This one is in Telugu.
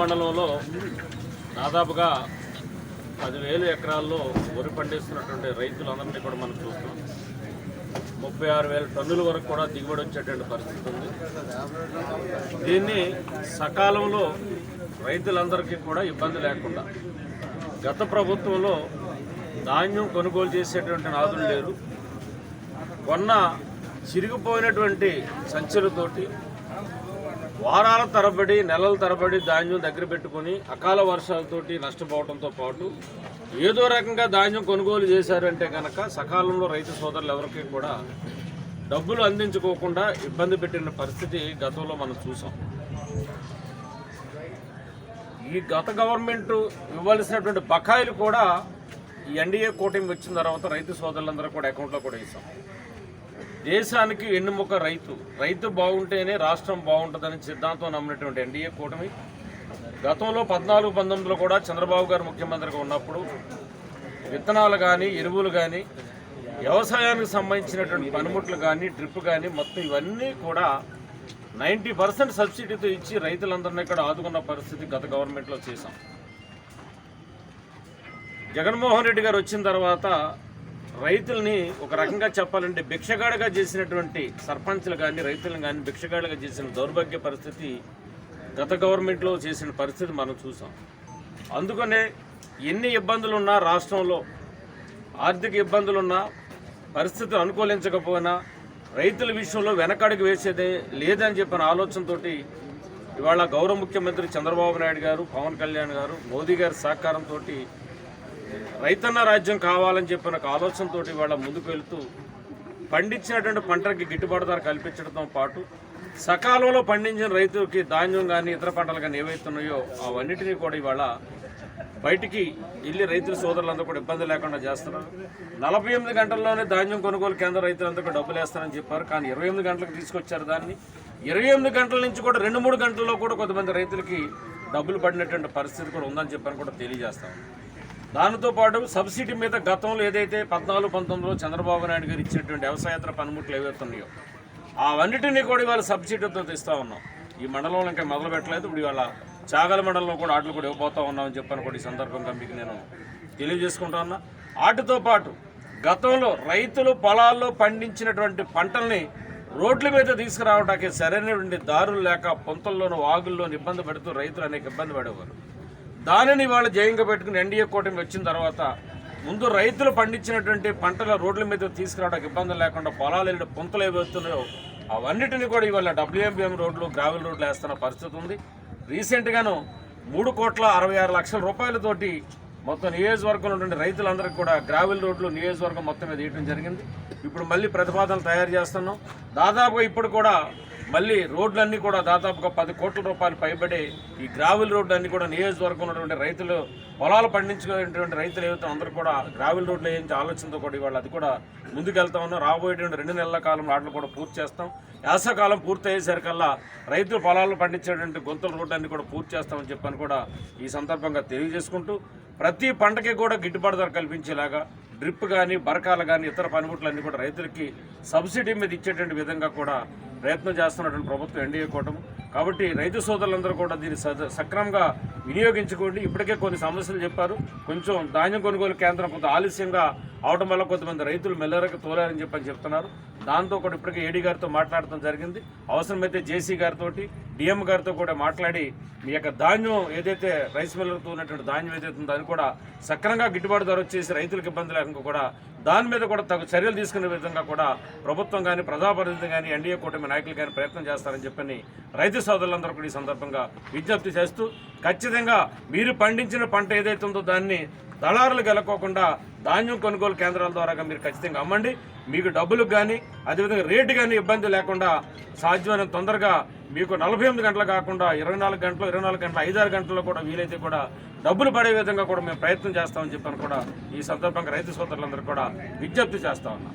మండలంలో దాదాపుగా పదివేలు ఎకరాల్లో వరి పండిస్తున్నటువంటి రైతులందరినీ కూడా మనం చూస్తున్నాం. ముప్పై ఆరు వేల టన్నుల వరకు కూడా దిగుబడి వచ్చేటువంటి పరిస్థితి ఉంది. దీన్ని సకాలంలో రైతులందరికీ కూడా ఇబ్బంది లేకుండా గత ప్రభుత్వంలో ధాన్యం కొనుగోలు చేసేటువంటి నాదులు లేరు. కొన్న చిరిగిపోయినటువంటి సంచులతోటి వారాల తరబడి నెలల తరబడి ధాన్యం దగ్గర పెట్టుకొని అకాల వర్షాలతోటి నష్టపోవడంతో పాటు ఏదో రకంగా ధాన్యం కొనుగోలు చేశారంటే కనుక సకాలంలో రైతు సోదరులు ఎవరికి కూడా డబ్బులు అందించుకోకుండా ఇబ్బంది పెట్టిన పరిస్థితి గతంలో మనం చూసాం. ఈ గత గవర్నమెంట్ ఇవ్వాల్సినటువంటి బకాయిలు కూడా ఈ ఎన్డీఏ కూటమి వచ్చిన తర్వాత రైతు సోదరులందరూ కూడా అకౌంట్లో కూడా వేసాం దేశానికి వెన్నుముక రైతు. రైతు బాగుంటేనే రాష్ట్రం బాగుంటుందని సిద్ధాంతం నమ్మినటువంటి ఎన్డీఏ కూటమి. గతంలో పద్నాలుగు పంతొమ్మిదిలో కూడా చంద్రబాబు గారు ముఖ్యమంత్రిగా ఉన్నప్పుడు విత్తనాలు కానీ ఎరువులు కానీ వ్యవసాయానికి సంబంధించినటువంటి పనిముట్లు కానీ డ్రిప్ కానీ మొత్తం ఇవన్నీ కూడా నైంటీ పర్సెంట్ సబ్సిడీతో ఇచ్చి రైతులందరినీ ఇక్కడ ఆదుకున్న పరిస్థితి గత గవర్నమెంట్లో చేశాం. జగన్మోహన్ రెడ్డి గారు వచ్చిన తర్వాత రైతుల్ని ఒక రకంగా చెప్పాలంటే భిక్షగాడగా చేసినటువంటి సర్పంచ్లు కానీ రైతులను కానీ భిక్షగాడగా చేసిన దౌర్భాగ్య పరిస్థితి గత గవర్నమెంట్లో చేసిన పరిస్థితి మనం చూసాం. అందుకనే ఎన్ని ఇబ్బందులు ఉన్నా రాష్ట్రంలో ఆర్థిక ఇబ్బందులున్నా పరిస్థితులు అనుకూలించకపోయినా రైతుల విషయంలో వెనకడుగు వేసేదే లేదని చెప్పిన ఆలోచనతోటి ఇవాళ గౌరవ ముఖ్యమంత్రి చంద్రబాబు నాయుడు గారు పవన్ కళ్యాణ్ గారు మోదీ గారి సహకారంతో రైతన్న రాజ్యం కావాలని చెప్పిన ఒక ఆలోచనతో ఇవాళ ముందుకు వెళుతూ పండించినటువంటి పంటకి గిట్టుబాటు ధర కల్పించడంతో పాటు సకాలంలో పండించిన రైతులకి ధాన్యం కానీ ఇతర పంటలు కానీ ఏవైతున్నాయో అవన్నిటినీ కూడా ఇవాళ బయటికి వెళ్ళి రైతుల సోదరులందరూ కూడా ఇబ్బంది లేకుండా చేస్తున్నారు. నలభై ఎనిమిది గంటల్లోనే ధాన్యం కొనుగోలు కేంద్ర రైతులందరూ డబ్బులు వేస్తారని చెప్పారు. కానీ ఇరవై ఎనిమిది గంటలకు తీసుకొచ్చారు దాన్ని. ఇరవై ఎనిమిది గంటల నుంచి కూడా రెండు మూడు గంటల్లో కూడా కొంతమంది రైతులకి డబ్బులు పడినటువంటి పరిస్థితి కూడా ఉందని చెప్పని కూడా తెలియజేస్తాం దానితో పాటు సబ్సిడీ మీద గతంలో ఏదైతే పద్నాలుగు పంతొమ్మిదిలో చంద్రబాబు నాయుడు గారు ఇచ్చినటువంటి వ్యవసాయేతర పనిముట్లు ఏవైతున్నాయో అవన్నిటినీ కూడా ఇవాళ సబ్సిడీతో తెస్తూ ఉన్నాం. ఈ మండలంలో ఇంకా మొదలు పెట్టలేదు. ఇప్పుడు ఇవాళ చాగల మండలంలో కూడా ఆటలు కూడా ఇవ్వబోతా ఉన్నామని చెప్పాను కూడా ఈ సందర్భంగా మీకు నేను తెలియజేసుకుంటా ఉన్నా. వాటితో పాటు గతంలో రైతులు పొలాల్లో పండించినటువంటి పంటల్ని రోడ్ల మీద తీసుకురావడానికి సరైనటువంటి దారులు లేక పొంతల్లోనూ వాగుల్లోనూ ఇబ్బంది పడుతూ రైతులు అనేక ఇబ్బంది పడేవారు. దానిని వాళ్ళు జయంగా పెట్టుకుని ఎన్డీఏ కూటమి వచ్చిన తర్వాత ముందు రైతులు పండించినటువంటి పంటల రోడ్ల మీద తీసుకురావడానికి ఇబ్బందులు లేకుండా పొలాలు వెళ్ళి పొంతలు ఏవైతున్నాయో అవన్నిటిని కూడా ఇవాళ డబ్ల్యూఎంబీఎం రోడ్లు గ్రావెల్ రోడ్లు వేస్తున్న పరిస్థితి ఉంది. రీసెంట్గాను మూడు కోట్ల అరవై ఆరు లక్షల రూపాయలతోటి మొత్తం నియోజకవర్గంలో ఉండే రైతులందరికీ కూడా గ్రావెల్ రోడ్లు నియోజకవర్గం మొత్తం మీద వేయడం జరిగింది. ఇప్పుడు మళ్ళీ ప్రతిపాదనలు తయారు చేస్తున్నాం. దాదాపుగా ఇప్పుడు కూడా మళ్ళీ రోడ్లన్నీ కూడా దాదాపుగా పది కోట్ల రూపాయలు పైబడి ఈ గ్రావెల్ రోడ్లన్నీ కూడా నియోజకవర్గం ఉన్నటువంటి రైతులు పొలాలు పండించుకునేటువంటి రైతులు ఏవైతే అందరూ కూడా గ్రావెల్ రోడ్లు వేయించే ఆలోచనతో కూడా ఇవాళ అది కూడా ముందుకెళ్తా ఉన్నాం. రాబోయేటువంటి రెండు నెలల కాలం వాటిని కూడా పూర్తి చేస్తాం. యాసకాలం పూర్తి అయ్యేసరికల్లా రైతులు పొలాలు పండించేటువంటి గొంతుల రోడ్డు కూడా పూర్తి చేస్తామని చెప్పని కూడా ఈ సందర్భంగా తెలియజేసుకుంటూ ప్రతి పంటకి కూడా గిట్టుబాటు ధర కల్పించేలాగా డ్రిప్ కానీ బరకాలు కానీ ఇతర పనిముట్లన్నీ కూడా రైతులకి సబ్సిడీ మీద ఇచ్చేటువంటి విధంగా కూడా ప్రయత్నం చేస్తున్నటువంటి ప్రభుత్వం ఎన్డీఏ కూటమి. కాబట్టి రైతు సోదరులందరూ కూడా దీన్ని సక్రమంగా వినియోగించుకోండి. ఇప్పటికే కొన్ని సమస్యలు చెప్పారు. కొంచెం ధాన్యం కొనుగోలు కేంద్రం కొంత ఆలస్యంగా అవడం వల్ల కొంతమంది రైతులు మెల్లరకు తోలారని చెప్పని చెప్తున్నారు. దాంతో కూడా ఇప్పటికే ఏడీ గారితో మాట్లాడటం జరిగింది. అవసరమైతే జేసీ గారితో డిఎం గారితో కూడా మాట్లాడి మీ యొక్క ధాన్యం ఏదైతే రైస్ మిల్లర్తో ఉన్నటువంటి ధాన్యం ఏదైతే ఉందో అది కూడా సక్రమంగా గిట్టుబాటు ధర వచ్చేసి రైతులకు ఇబ్బంది లేకుండా కూడా దాని మీద కూడా తగు చర్యలు తీసుకునే విధంగా కూడా ప్రభుత్వం కానీ ప్రజాప్రతినిధి కానీ ఎన్డీఏ కూటమి నాయకులు కానీ ప్రయత్నం చేస్తారని చెప్పని రైతు సోదరులందరూ కూడా ఈ సందర్భంగా విజ్ఞప్తి చేస్తూ ఖచ్చితంగా మీరు పండించిన పంట ఏదైతే ఉందో దాన్ని దళారులు గెలకోకుండా ధాన్యం కొనుగోలు కేంద్రాల ద్వారా మీరు ఖచ్చితంగా అమ్మండి. మీకు డబ్బులకు కానీ అదేవిధంగా రేటు కానీ ఇబ్బంది లేకుండా సాధ్యమైన తొందరగా మీకు నలభై ఎనిమిది గంటలు కాకుండా ఇరవై నాలుగు గంటలు ఇరవై నాలుగు గంటలు ఐదారు గంటల్లో కూడా వీలైతే కూడా డబ్బులు పడే విధంగా కూడా మేము ప్రయత్నం చేస్తామని చెప్పాను కూడా ఈ సందర్భంగా రైతు సోదరులందరూ కూడా విజ్ఞప్తి చేస్తా ఉన్నాం.